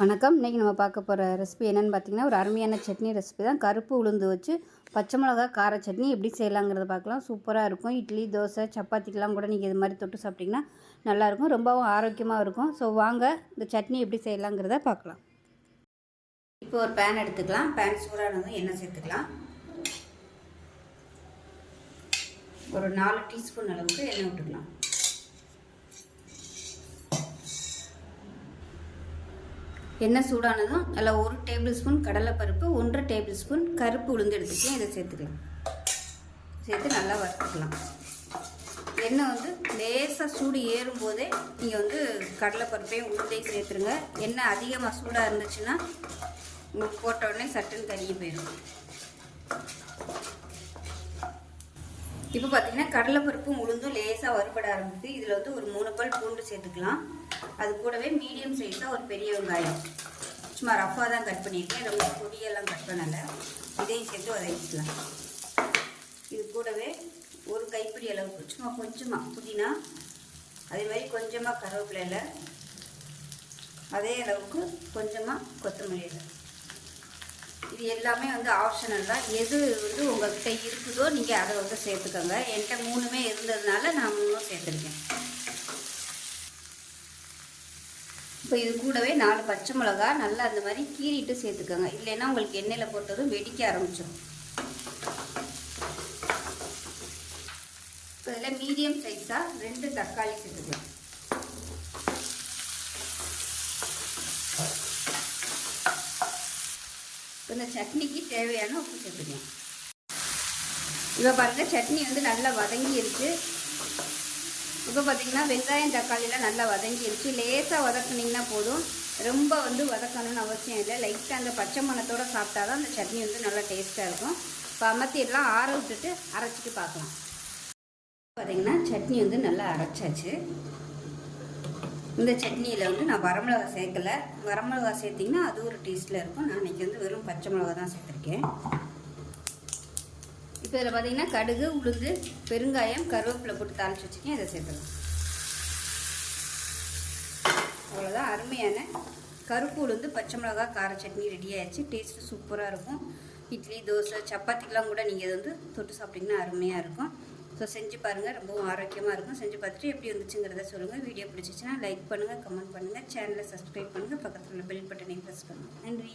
வணக்கம். இன்றைக்கி நம்ம பார்க்க போகிற ரெசிபி என்னென்னு பார்த்தீங்கன்னா ஒரு அருமையான சட்னி ரெசிபி தான். கருப்பு உளுந்து வச்சு பச்சை மிளகா கார சட்னி எப்படி செய்யலாங்கிறத பார்க்கலாம். சூப்பராக இருக்கும். இட்லி தோசை சப்பாத்திக்கெலாம் கூட நீங்கள் இது மாதிரி தொட்டு சாப்பிட்டிங்கன்னா நல்லாயிருக்கும் ரொம்பவும் ஆரோக்கியமாக இருக்கும். ஸோ வாங்க இந்த சட்னி எப்படி செய்யலாங்கிறத பார்க்கலாம். இப்போ ஒரு பேன் எடுத்துக்கலாம். பேன் சூடானதும் எண்ணெய் சேர்த்துக்கலாம். ஒரு நாலு டீஸ்பூன் அளவுக்கு எண்ணெய் விட்டுக்கலாம். எண்ணெய் சூடானதும் அதில் ஒரு டேபிள் ஸ்பூன் கடலைப்பருப்பு ஒன்றரை டேபிள் ஸ்பூன் கருப்பு உளுந்து எடுத்துக்கலாம். இதை சேர்த்துக்கலாம். சேர்த்து நல்லா வறுத்துக்கலாம். எண்ணெய் வந்து லேசாக சூடு ஏறும் போதே நீங்கள் வந்து கடலைப்பருப்பையும் உளுந்தையும் சேர்த்துருங்க. எண்ணெய் அதிகமாக சூடாக இருந்துச்சுன்னா உங்களுக்கு போட்ட உடனே சட்டுன்னு கருகி போயிடும். இப்போ பார்த்தீங்கன்னா கடலைப்பருப்பும் உளுந்தும் லேசாக வறுபட ஆரம்பிக்குது இதில் வந்து ஒரு மூணு பல் பூண்டு சேர்த்துக்கலாம். அது கூடவே மீடியம் சைஸாக ஒரு பெரிய வெங்காயம். சும்மா ரஃபாக தான் கட் பண்ணியிருக்கேன். ரொம்ப பொடியெல்லாம் கட் பண்ணலை. இதையும் சேர்த்து வதக்கிக்கலாம். இது கூடவே ஒரு கைப்பிடி அளவுக்கு சும்மா கொஞ்சமாக புதினா அதே மாதிரி கொஞ்சமாக கருவேப்பிலையில் அதே அளவுக்கு கொஞ்சமாக கொத்தமல்லி இது எல்லாமே வந்து ஆப்ஷனல் தான். எது வந்து உங்கள்கிட்ட இருக்குதோ நீங்கள் அதை வந்து சேர்த்துக்கோங்க. என்கிட்ட மூணுமே இருந்ததுனால நான் மூணும் சேர்த்துருக்கேன். இப்போ இது கூடவே நாலு பச்சை மிளகா நல்லா அந்த மாதிரி கீறிட்டு சேர்த்துக்கோங்க. இல்லைன்னா உங்களுக்கு எண்ணெயில் போட்டதும் வெடிக்க ஆரம்பிச்சிடும் இப்போ இதில் மீடியம் சைஸாக ரெண்டு தக்காளி சேர்த்துக்கலாம். இந்த சட்னிக்கு தேவையான உப்பு சேர்த்துக்கலாம் இப்போ பாருங்கள் சட்னி வந்து நல்லா வதங்கிருச்சு இப்போ பார்த்தீங்கன்னா வெங்காயம் தக்காளிலாம் நல்லா வதங்கிருச்சு லேசாக வதக்குனிங்கன்னா போதும். ரொம்ப வந்து வதக்கணும்னு அவசியம் இல்லை. லைட்டாக அந்த பச்சை மணத்தோடு சாப்பிட்டா தான் அந்த சட்னி வந்து நல்லா டேஸ்ட்டாக இருக்கும். இப்போ அமர்த்திடலாம் ஆற விட்டுட்டு அரைச்சிட்டு பார்க்கலாம். பார்த்தீங்கன்னா சட்னி வந்து நல்லா அரைச்சாச்சு. இந்த சட்னியில் வந்து நான் வரமிளகா சேர்க்கலை. வரமிளகா சேர்த்திங்கன்னா அது ஒரு டேஸ்ட்டில் இருக்கும். நான் இன்றைக்கி வந்து வெறும் பச்சை மிளகா தான் சேர்த்துருக்கேன். இப்போ இதில் பார்த்தீங்கன்னா கடுகு உளுந்து பெருங்காயம் கருவேப்பிலை போட்டு தாளிச்சு வச்சுருக்கேன். இதை சேர்த்துக்கலாம் அவ்வளோதான் அருமையான கருப்பு உளுந்து பச்சை மிளகா கார சட்னி ரெடி ஆயிடுச்சு. டேஸ்ட்டு சூப்பராக இருக்கும். இட்லி தோசை சப்பாத்திக்கெலாம் கூட நீங்கள் இதை வந்து தொட்டு சாப்பிட்டிங்கன்னா அருமையாக இருக்கும். ஸோ செஞ்சு பாருங்கள் ரொம்பவும் ஆரோக்கியமாக இருக்கும். செஞ்சு பார்த்துட்டு எப்படி வந்துச்சுங்கிறத சொல்லுங்கள் வீடியோ பிடிச்சிச்சின்னா லைக் பண்ணுங்கள் கமெண்ட் பண்ணுங்கள் சேனலை சப்ஸ்கிரைப் பண்ணுங்கள் பக்கத்தில் உள்ள பெல் பட்டனையும் ப்ரெஸ் பண்ணுங்கள் நன்றி.